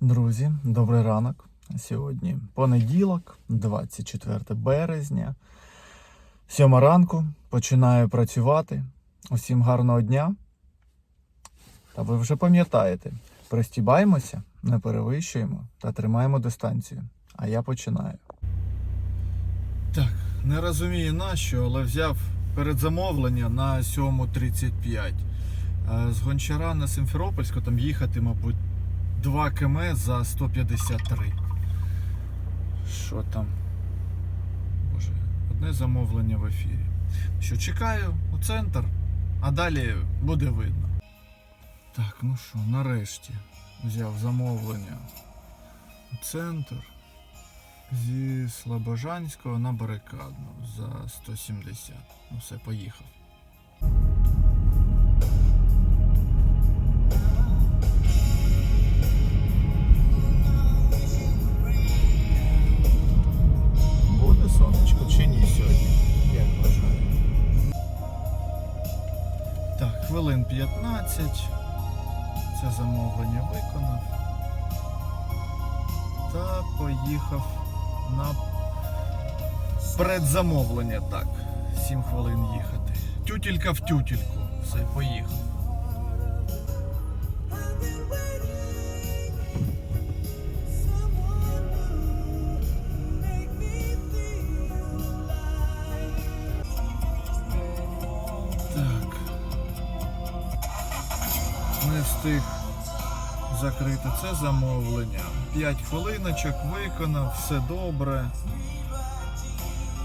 Друзі, добрий ранок. Сьогодні понеділок, 24 березня. Сьома ранку починаю працювати. Усім гарного дня. Та ви вже пам'ятаєте, пристібаємося, не перевищуємо та тримаємо дистанцію. А я починаю. Так, не розумію нащо, але взяв передзамовлення на 7.35. Е, З Гончара на Симферопольську там їхати, мабуть, 2 км за 153. Що там? Боже, одне замовлення в ефірі. Що чекаю у центр, а далі буде видно. Так, ну що, нарешті взяв замовлення у центр зі Слобожанського на барикадну за 170. Ну все, поїхав. 15. Це замовлення виконав та поїхав на предзамовлення. Так, 7 хвилин їхати. Тютілька в тютільку. Все, поїхав. Не встиг закрити це замовлення. 5 хвилиночок виконав, все добре.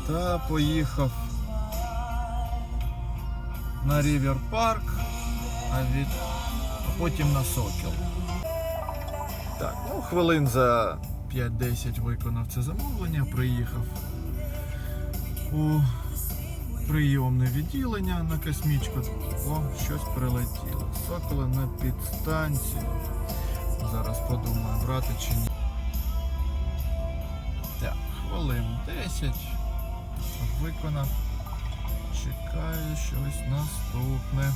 Та поїхав на Рівер Парк, а, від... а потім на Сокіл. Так, ну хвилин за 5-10 виконав це замовлення, приїхав у прийомне відділення на космічку. О, щось прилетіло. Соколи на підстанцію. Зараз подумаю, брати чи ні. Так, хвилин 10. Виконав. Чекаю щось наступне.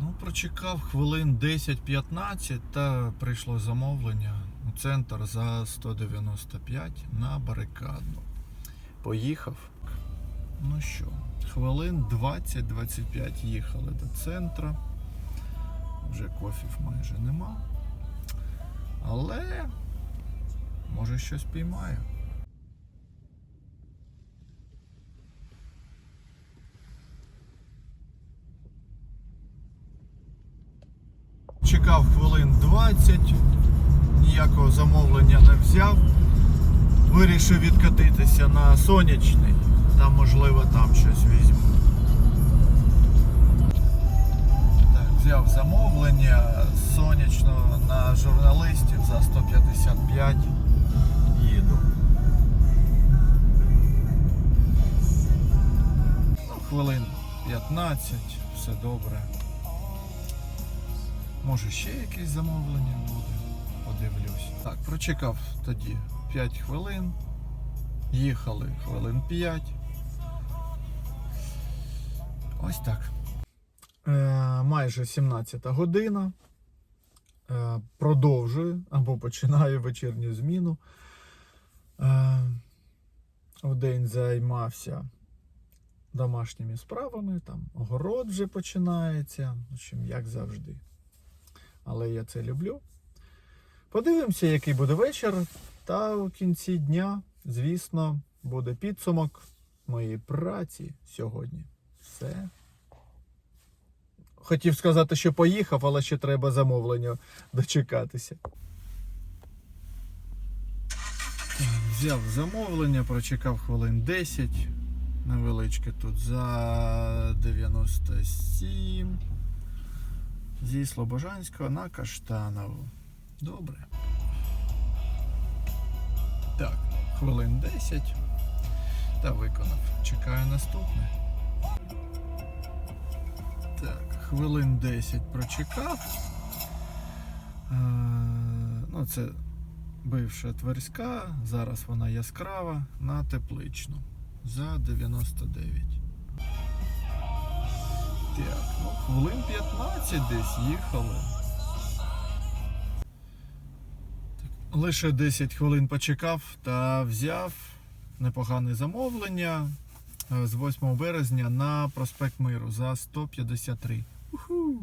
Ну, прочекав хвилин 10-15 та прийшло замовлення у центр за 195 на барикадну. Поїхав. Ну що, хвилин 20-25 їхали до центра. Вже кофів майже нема. Але може щось піймаю. Чекав хвилин 20, ніякого замовлення не взяв. Вирішив відкатитися на сонячний. Там, можливо, там щось візьму. Так, взяв замовлення з сонячного на журналистів за 155. Їду. Ну, хвилин 15, все добре. Може ще якесь замовлення буде. Подивлюсь. Так, прочекав тоді 5 хвилин. Їхали хвилин 5. Ось так. Е, майже 17 година. Е, продовжую або починаю вечірню зміну. Е, вдень займався домашніми справами, там огород вже починається. В общем, як завжди. Але я це люблю. Подивимося, який буде вечір. Та у кінці дня, звісно, буде підсумок моєї праці сьогодні. Все. Хотів сказати, що поїхав, але ще треба замовлення дочекатися. Взяв замовлення, прочекав хвилин 10. Невеличке тут за 97. Зі Слобожанського на Каштанову. Добре. Так, хвилин 10. Та виконав. Чекаю наступне. Так, хвилин 10 прочекав. Е, ну, це бивша Тверська, зараз вона яскрава на тепличну за 99. Так, ну хвилин 15 десь їхали. Лише 10 хвилин почекав та взяв непогане замовлення е, з 8 березня на проспект Миру за 153. Уху.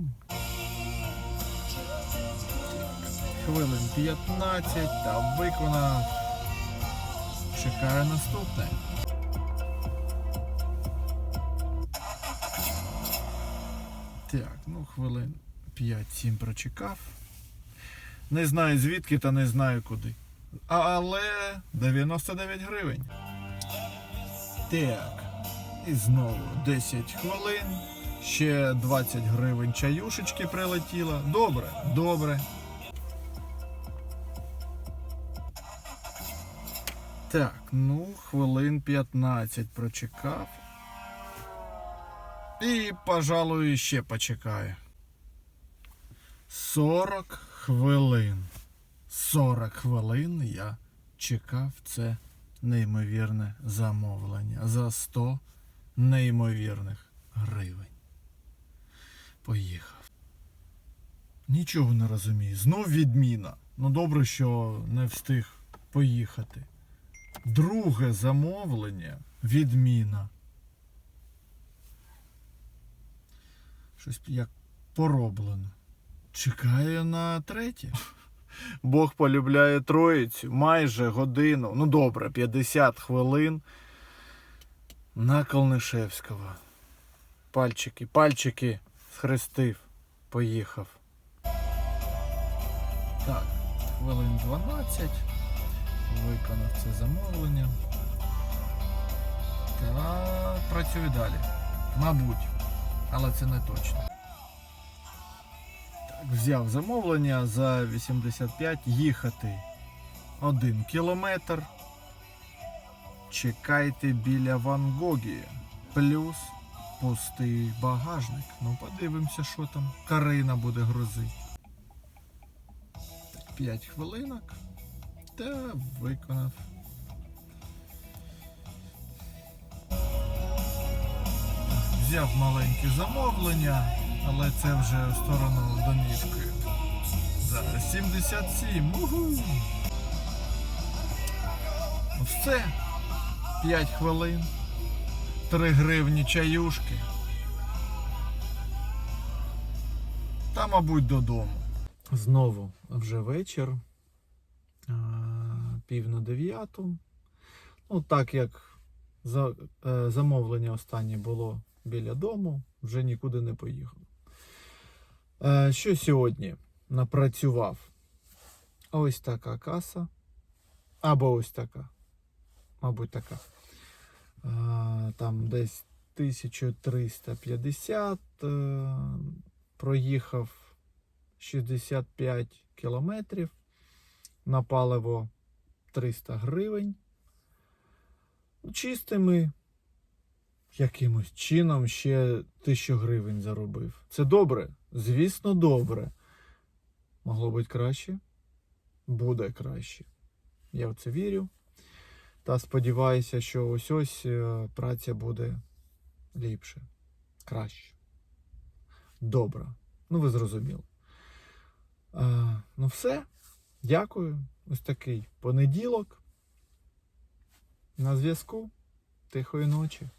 Хвилин 15 та виконав. Чекаю наступне. Так, ну хвилин 5-7 прочекав. Не знаю звідки та не знаю куди. Але 99 гривень. Так. І знову 10 хвилин. Ще 20 гривень чаюшечки прилетіло. Добре, добре. Так, ну, хвилин 15 прочекав. І, пожалуй, ще почекаю. 40 хвилин. 40 хвилин я чекав це неймовірне замовлення за 100 неймовірних гривень. Поїхав. Нічого не розумію. Знов відміна. Ну добре, що не встиг поїхати. Друге замовлення відміна. Щось як пороблено. Чекаю на третє. Бог полюбляє троїцю майже годину, ну добре, 50 хвилин на Колнишевського. Пальчики, пальчики схрестив, поїхав. Так, хвилин 12. Виконав це замовлення. Та працюю далі. Мабуть, але це не точно. Взяв замовлення за 85 їхати 1 кілометр. Чекайте біля Ван Гогі. Плюс пустий багажник. Ну, подивимося, що там. Карина буде грузити. 5 хвилинок. Та виконав. Взяв маленьке замовлення, але це вже в сторону домівки. Зараз 77. Угу. Все. 5 хвилин. 3 гривні чаюшки. Та, мабуть, додому. Знову вже вечір. Пів на дев'яту. Ну, так як е, замовлення останнє було біля дому, вже нікуди не поїхав. Е, що сьогодні напрацював? Ось така каса. Або ось така. Мабуть, така. Е, там десь 1350. Е, проїхав 65 кілометрів. На паливо 300 гривень. Чистими якимось чином ще 1000 гривень заробив. Це добре? Звісно, добре. Могло бути краще? Буде краще. Я в це вірю. Та сподіваюся, що ось ось е, праця буде ліпше, краще. Добре. Ну, ви зрозуміли. А, ну, все. Дякую. Ось такий понеділок. На зв'язку. Тихої ночі.